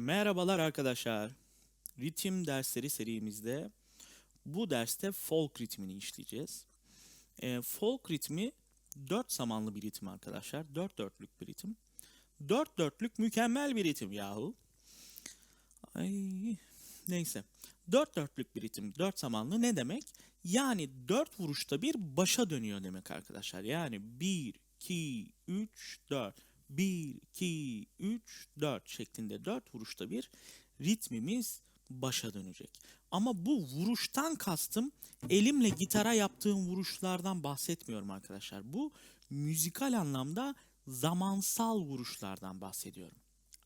Merhabalar arkadaşlar. Ritim dersleri serimizde bu derste folk ritmini işleyeceğiz. Ee, folk ritmi dört zamanlı bir ritim arkadaşlar. Dört dörtlük bir ritim. Dört dörtlük mükemmel bir ritim yahu. Ay, neyse. Dört dörtlük bir ritim. Dört zamanlı ne demek? Yani dört vuruşta bir başa dönüyor demek arkadaşlar. Yani bir, iki, üç, dört. 1, 2, 3, 4 şeklinde 4 vuruşta bir ritmimiz başa dönecek. Ama bu vuruştan kastım elimle gitara yaptığım vuruşlardan bahsetmiyorum arkadaşlar. Bu müzikal anlamda zamansal vuruşlardan bahsediyorum.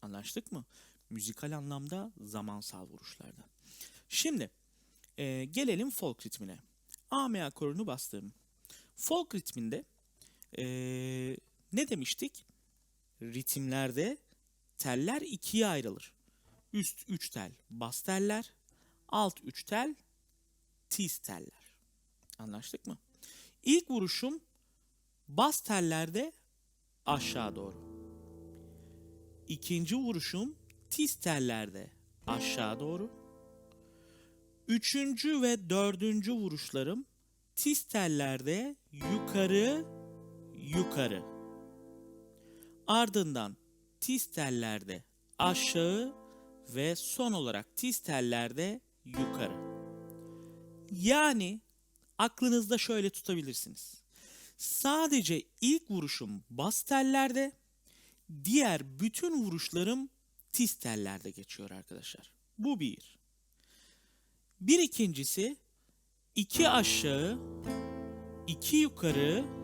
Anlaştık mı? Müzikal anlamda zamansal vuruşlardan. Şimdi e, gelelim folk ritmine. A M akorunu bastım. Folk ritminde e, ne demiştik? Ritimlerde teller ikiye ayrılır. Üst 3 tel bas teller, alt 3 tel tiz teller. Anlaştık mı? İlk vuruşum bas tellerde aşağı doğru. İkinci vuruşum tiz tellerde aşağı doğru. Üçüncü ve dördüncü vuruşlarım tiz tellerde yukarı yukarı. Ardından tiz tellerde aşağı ve son olarak tiz tellerde yukarı. Yani aklınızda şöyle tutabilirsiniz. Sadece ilk vuruşum bas tellerde, diğer bütün vuruşlarım tiz tellerde geçiyor arkadaşlar. Bu bir. Bir ikincisi iki aşağı, iki yukarı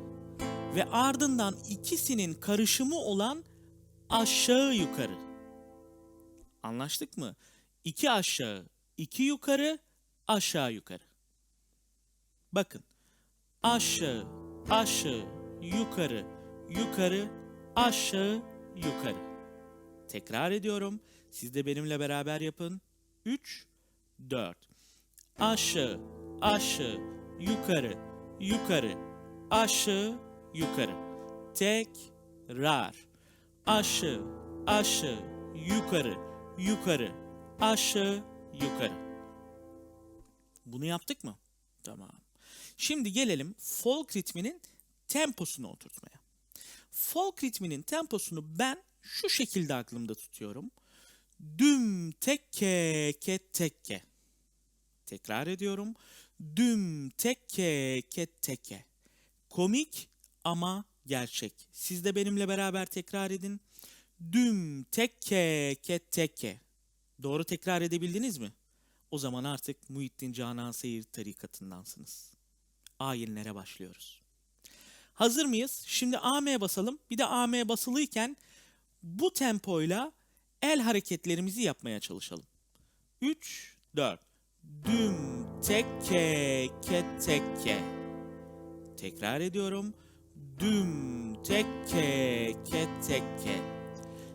ve ardından ikisinin karışımı olan aşağı yukarı. Anlaştık mı? İki aşağı, iki yukarı, aşağı yukarı. Bakın. Aşağı, aşağı, yukarı, yukarı, aşağı, yukarı. Tekrar ediyorum. Siz de benimle beraber yapın. 3 4 Aşağı, aşağı, yukarı, yukarı, aşağı, yukarı. Tekrar. Aşağı, aşağı, yukarı, yukarı, aşağı, yukarı. Bunu yaptık mı? Tamam. Şimdi gelelim folk ritminin temposunu oturtmaya. Folk ritminin temposunu ben şu şekilde aklımda tutuyorum. Düm tekke ke tekke. Tekrar ediyorum. Düm tekke ke tekke. Komik ama gerçek. Siz de benimle beraber tekrar edin. Düm tekke ke tekke. Doğru tekrar edebildiniz mi? O zaman artık Muhittin Canan Seyir tarikatındansınız. Ayinlere başlıyoruz. Hazır mıyız? Şimdi AM basalım. Bir de AM basılıyken bu tempoyla el hareketlerimizi yapmaya çalışalım. 3, 4. Düm tekke ke tekke. Tekrar ediyorum. Düm tekke ke tekke.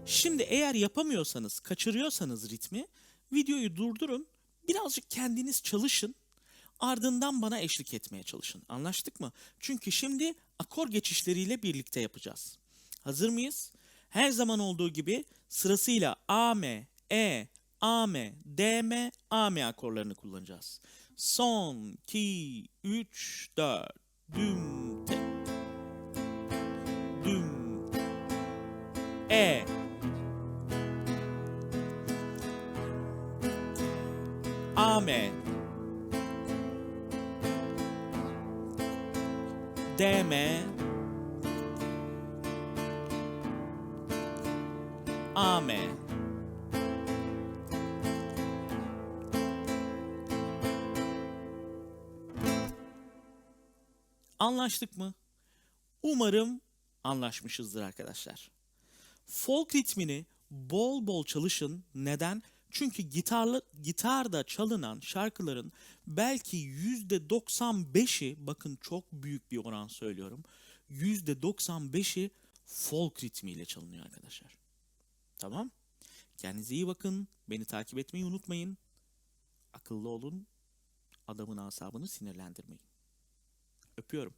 Şimdi eğer yapamıyorsanız, kaçırıyorsanız ritmi videoyu durdurun. Birazcık kendiniz çalışın. Ardından bana eşlik etmeye çalışın. Anlaştık mı? Çünkü şimdi akor geçişleriyle birlikte yapacağız. Hazır mıyız? Her zaman olduğu gibi sırasıyla A, M, E, A, M, D, M, A, M akorlarını kullanacağız. Son, 2, 3, 4, düm, tek. E. Ame. Deme. Ame. Anlaştık mı? Umarım anlaşmışızdır arkadaşlar. Folk ritmini bol bol çalışın. Neden? Çünkü gitarlı, gitarda çalınan şarkıların belki %95'i bakın çok büyük bir oran söylüyorum. %95'i folk ritmiyle çalınıyor arkadaşlar. Tamam? Kendinize iyi bakın. Beni takip etmeyi unutmayın. Akıllı olun. Adamın asabını sinirlendirmeyin. Öpüyorum.